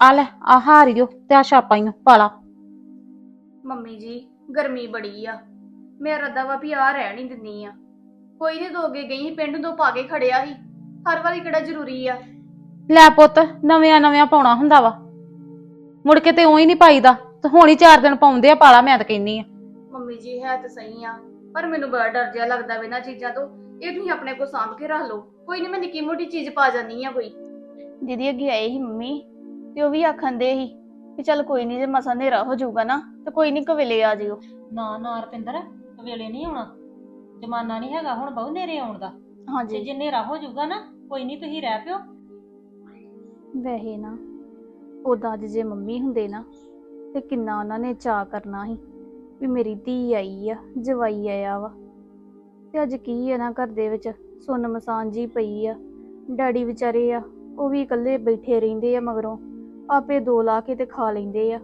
ਆ ਲੈ ਆ ਹਾਰੀਓ ਤੇ ਆ ਛਾਪਾਂ ਪਾਲਾ ਮੰਮੀ ਜੀ ਗਰਮੀ ਬੜੀ ਆ। ਮੇਰਾ ਰੱਦਾ ਵਾ ਵੀ ਆ ਰਹਿ ਨਹੀਂ ਦਿੰਨੀ ਆ। ਕੋਈ ਨਹੀਂ ਦੋਗੇ ਗਈ ਸੀ ਪਿੰਡ ਤੋਂ ਪਾ ਕੇ ਖੜਿਆ ਸੀ। ਹਰ ਵਾਰੀ ਕਿਹੜਾ ਜ਼ਰੂਰੀ ਆ? ਲੈ ਪੁੱਤ ਨਵਿਆਂ ਨਵਿਆਂ ਪਾਉਣਾ ਹੁੰਦਾ ਵਾ। ਮੁੜ ਕੇ ਤੇ ਉਹੀ ਨਹੀਂ ਪਾਈਦਾ ਤੇ ਹੁਣ ਹੀ ਚਾਰ ਦਿਨ ਪਾਉਂਦੇ ਆ ਪਾਲਾ ਮੈਂ ਤਾਂ ਕਹਿੰਨੀ ਆ। ਮੰਮੀ ਜੀ ਹੈ ਤਾਂ ਸਹੀ ਆ ਪਰ ਮੈਨੂੰ ਬੜਾ ਡਰ ਜਿਹਾ ਲੱਗਦਾ ਵੇ ਇਹਨਾਂ ਚੀਜ਼ਾਂ ਤੋਂ। ਇਹ ਤੁਸੀਂ ਆਪਣੇ ਕੋ ਸਾਂਭ ਕੇ ਰੱਖ ਲਓ। ਕੋਈ ਨਹੀਂ ਮੈਂ ਨਿੱਕੀ ਮੋਟੀ ਚੀਜ਼ ਪਾ ਜਾਨੀ ਆ ਕੋਈ। ਦੀਦੀ ਅੱਗੇ ਆਏ ਸੀ ਮੰਮੀ। ਤੇ ਉਹ ਵੀ ਆਖਣ ਦੇ ਸੀ ਕਿ ਚੱਲ ਕੋਈ ਨਹੀਂ ਜੇ ਮਸਾਂ ਹਨੇਰਾ ਹੋ ਜਾਊਗਾ ਨਾ ਤੇ ਕੋਈ ਨਹੀਂ ਕਵੇਲੇ ਆ ਜਿਓ। ਨਾ ਨਾ ਰਪਿੰਦਰ ਵੇਲੇ ਨਹੀਂ ਆਉਣਾ। ਜਮਾਨਾ ਨਹੀਂ ਹੈਗਾ ਹੁਣ ਬਹੁ ਨੇਰੇ ਆਉਣ ਦਾ। ਤੇ ਹਾਂਜੀ ਜੇ ਹਨੇਰਾ ਹੋ ਜਾਊਗਾ ਨਾ ਕੋਈ ਨਹੀਂ ਤੁਸੀਂ ਰਹਿ ਪਿਓ। ਵੈਸੇ ਨਾ ਉਦਾਂ ਅੱਜ ਜੇ ਮੰਮੀ ਹੁੰਦੇ ਨਾ ਤੇ ਕਿੰਨਾ ਉਹਨਾਂ ਨੇ ਚਾਹ ਕਰਨਾ ਸੀ ਵੀ ਮੇਰੀ ਧੀ ਆਈ ਆ ਜਵਾਈ ਆਇਆ ਵਾ। ਤੇ ਅੱਜ ਕੀ ਆ ਨਾ ਘਰ ਦੇ ਵਿੱਚ ਸੁੰਨ ਮਸਾਨ ਜੀ ਪਈ ਆ। ਡੈਡੀ ਵਿਚਾਰੇ ਆ ਉਹ ਵੀ ਇਕੱਲੇ ਬੈਠੇ ਰਹਿੰਦੇ ਆ ਮਗਰੋਂ। ਆਪੇ ਦੋ ਲਾ ਕੇ ਤੇ ਖਾ ਲੈਂਦੇ ਆ।